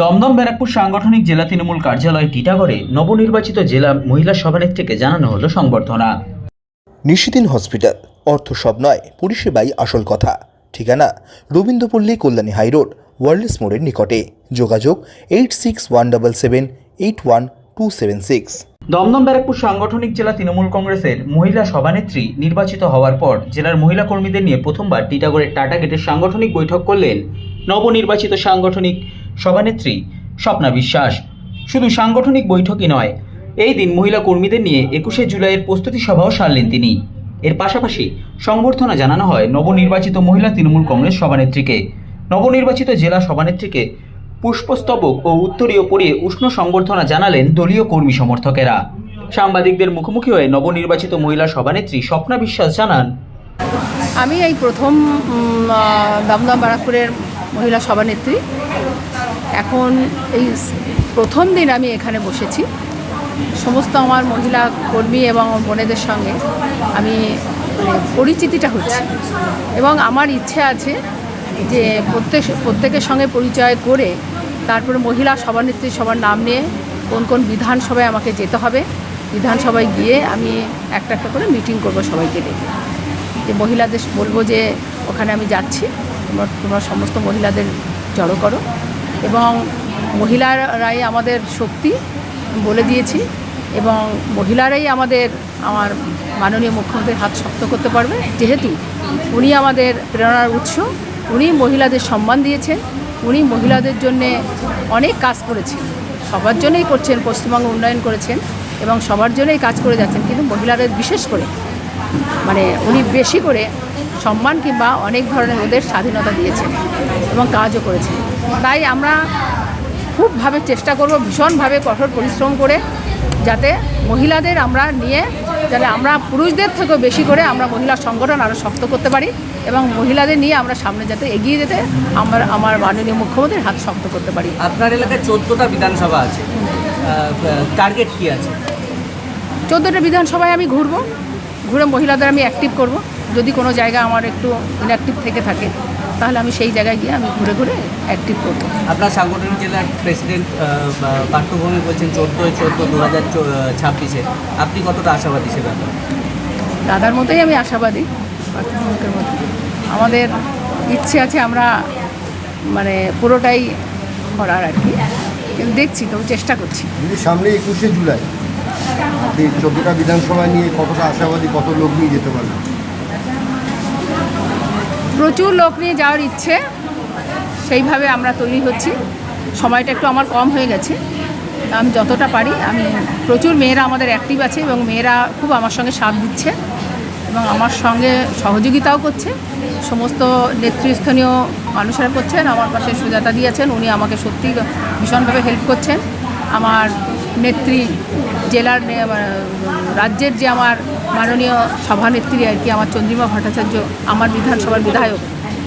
দমদম ব্যারাকপুর সাংগঠনিক জেলা তৃণমূল কার্যালয় টিটাগড়ে নবনির্বাচিত জেলা মহিলা সভানেত্রীকে জানানো হলো সংবর্ধনা। নিশিদিন হসপিটাল অর্থ সব নয় পরিষেবাই আসল কথা। ঠিকানা রবীন্দ্রপল্লী কল্যাণী হাইরোড ওয়ার্ল্ডস মোড়ের নিকটে। যোগাযোগ eight six one double seven eight one two seven six. Dumdum Barrackpore সাংগঠনিক জেলা তৃণমূল কংগ্রেসের মহিলা সভানেত্রী নির্বাচিত হওয়ার পর জেলার মহিলা কর্মীদের নিয়ে প্রথমবার টিটাগড়ের টাটা গেটের সাংগঠনিক বৈঠক করলেন নবনির্বাচিত সাংগঠনিক সভানেত্রী স্বপ্না বিশ্বাস। শুধু সাংগঠনিক বৈঠকই নয়, এই দিন মহিলা কর্মীদের নিয়ে একুশে জুলাইয়ের প্রস্তুতি সভাও সারলেন তিনি। এর পাশাপাশি সংবর্ধনা জানানো হয় নবনির্বাচিত মহিলা তৃণমূল কংগ্রেস সভানেত্রীকে। নবনির্বাচিত জেলা সভানেত্রীকে পুষ্পস্তবক ও উত্তরীয় পরিয়ে উষ্ণ সংবর্ধনা জানালেন দলীয় কর্মী সমর্থকেরা। সাংবাদিকদের মুখোমুখি হয়ে নবনির্বাচিত মহিলা সভানেত্রী স্বপ্না বিশ্বাস জানান, আমি এই প্রথম দমদম বারাকপুরের মহিলা সভানেত্রী। এখন এই প্রথম দিন আমি এখানে বসেছি। সমস্ত আমার মহিলা কর্মী এবং বোনেদের সঙ্গে আমি মানে পরিচিতিটা হচ্ছে। এবং আমার ইচ্ছে আছে যে প্রত্যেক, প্রত্যেকের সঙ্গে পরিচয় করে তারপরে মহিলা সভানেত্রী সবার নাম নিয়ে কোন কোন বিধানসভায় আমাকে যেতে হবে। বিধানসভায় গিয়ে আমি একটা একটা করে মিটিং করব সবাইকে ডেকে যে মহিলাদের বলব যে ওখানে আমি যাচ্ছি। তোমরা তোমরা সমস্ত মহিলাদের জড়ো করো। এবং মহিলারাই আমাদের শক্তি বলে দিয়েছি এবং মহিলারাই আমাদের, আমার মাননীয় মুখ্যমন্ত্রীর হাত শক্ত করতে পারবে। যেহেতু উনি আমাদের প্রেরণার উৎস, উনি মহিলাদের সম্মান দিয়েছেন, উনি মহিলাদের জন্যে অনেক কাজ করেছেন। সবার জন্যই করছেন, পশ্চিমবঙ্গ উন্নয়ন করেছেন এবং সবার জন্যই কাজ করে যাচ্ছেন, কিন্তু মহিলাদের বিশেষ করে মানে উনি বেশি করে সম্মান কিংবা অনেক ধরনের ওদের স্বাধীনতা দিয়েছেন এবং কাজও করেছেন। তাই আমরা খুবভাবে চেষ্টা করব ভীষণভাবে কঠোর পরিশ্রম করে যাতে মহিলাদের আমরা নিয়ে যাতে আমরা পুরুষদের থেকেও বেশি করে আমরা মহিলা সংগঠন আরও শক্ত করতে পারি এবং মহিলাদের নিয়ে আমরা সামনে যাতে এগিয়ে যেতে আমার আমার মাননীয় মুখ্যমন্ত্রীর হাত শক্ত করতে পারি। আপনার এলাকায় চোদ্দোটা বিধানসভা আছে। টার্গেট কী আছে? চোদ্দোটা বিধানসভায় আমি ঘুরবো ঘুরে মহিলাদের আমি অ্যাক্টিভ করব। যদি কোনো জায়গা আমার একটু ইনঅ্যাক্টিভ থেকে থাকে তাহলে আমি সেই জায়গায় গিয়ে আমি ঘুরে ঘুরে অ্যাক্টিভ করব। আপনার সাংগঠনিক জেলার প্রেসিডেন্ট পাঠ্যভূমি বলছেন চোদ্দোই চোদ্দ দু হাজার ছাব্বিশে। আপনি কতটা আশাবাদী সে ব্যাপারে? দাদার মতোই আমি আশাবাদী পার্থিবমুখের মতো। আমাদের ইচ্ছে আছে আমরা মানে পুরোটাই করার আর কি। কিন্তু দেখছি তবু চেষ্টা করছি। যদি সামনে একুশে জুলাই আপনি চোদ্দোটা বিধানসভা নিয়ে কতটা আশাবাদী কত লোক নিয়ে যেতে পারবেন প্রচুর লোক নিয়ে যাওয়ার ইচ্ছে। সেইভাবে আমরা তৈরি হচ্ছি। সময়টা একটু আমার কম হয়ে গেছে। আমি যতটা পারি, আমি প্রচুর মেয়েরা আমাদের অ্যাক্টিভ আছে এবং মেয়েরা খুব আমার সঙ্গে সাথ দিচ্ছে এবং আমার সঙ্গে সহযোগিতাও করছে। সমস্ত নেতৃস্থানীয় মানুষেরা করছেন, আমার পাশে সুজাতা দিয়েছেন উনি আমাকে সত্যি ভীষণভাবে হেল্প করছেন। আমার নেত্রী জেলার রাজ্যের যে আমার মাননীয় সভানেত্রী আর কি আমার চন্দ্রিমা ভট্টাচার্য আমার বিধানসভার বিধায়ক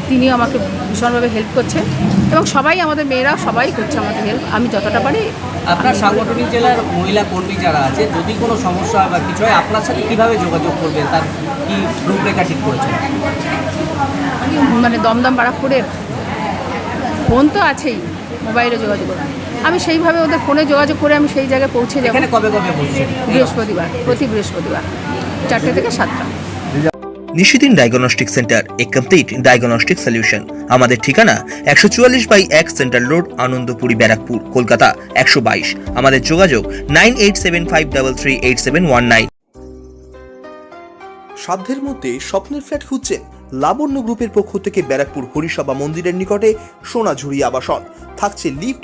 তিনিও আমাকে ভীষণভাবে হেল্প করছেন এবং সবাই আমাদের মেয়েরা সবাই করছে আমাকে হেল্প আমি যতটা পারি আপনার সাংগঠনিক জেলার মহিলা কর্মী যারা আছে যদি কোনো সমস্যা বা কিছু হয় আপনার সাথে কীভাবে যোগাযোগ করবেন? তার কি রূপরেখা ঠিক করেছেন? মানে দমদম বারাকপুরের ফোন তো আছেই মোবাইলে যোগাযোগ করা। আমি সেইভাবে ওদের ফোনে যোগাযোগ করে আমি সেই জায়গায় পৌঁছে যাব। এখানে কবে কবে বৃহস্পতিবার প্রতি বৃহস্পতিবার চারটে থেকে সাতটা। Nishidin diagnostic centre a complete diagnostic solution আমাদের ঠিকানা একশো চুয়াল্লিশ বাই এক সেন্ট্রাল রোড আনন্দপুরি ব্যারাকপুর কলকাতা একশো বাইশ। আমাদের যোগাযোগ nine eight seven five double three eight seven one nine. সাধ্যের মধ্যে স্বপ্নের ফ্ল্যাট খুঁজছেন লাবণ্য গ্রুপের পক্ষ থেকে ব্যারাকপুর হরিসভা মন্দিরের নিকটে সোনাঝুরি আবাসন। থাকছে lift